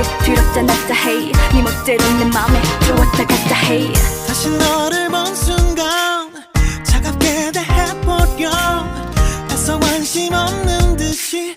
왠지 뒤롭다 낫다 hey 네 멋대로 내 맘에 들어왔다 갔다 hey 다시 너를 본 순간 차갑게 대해보려 다소 관심 없는 듯이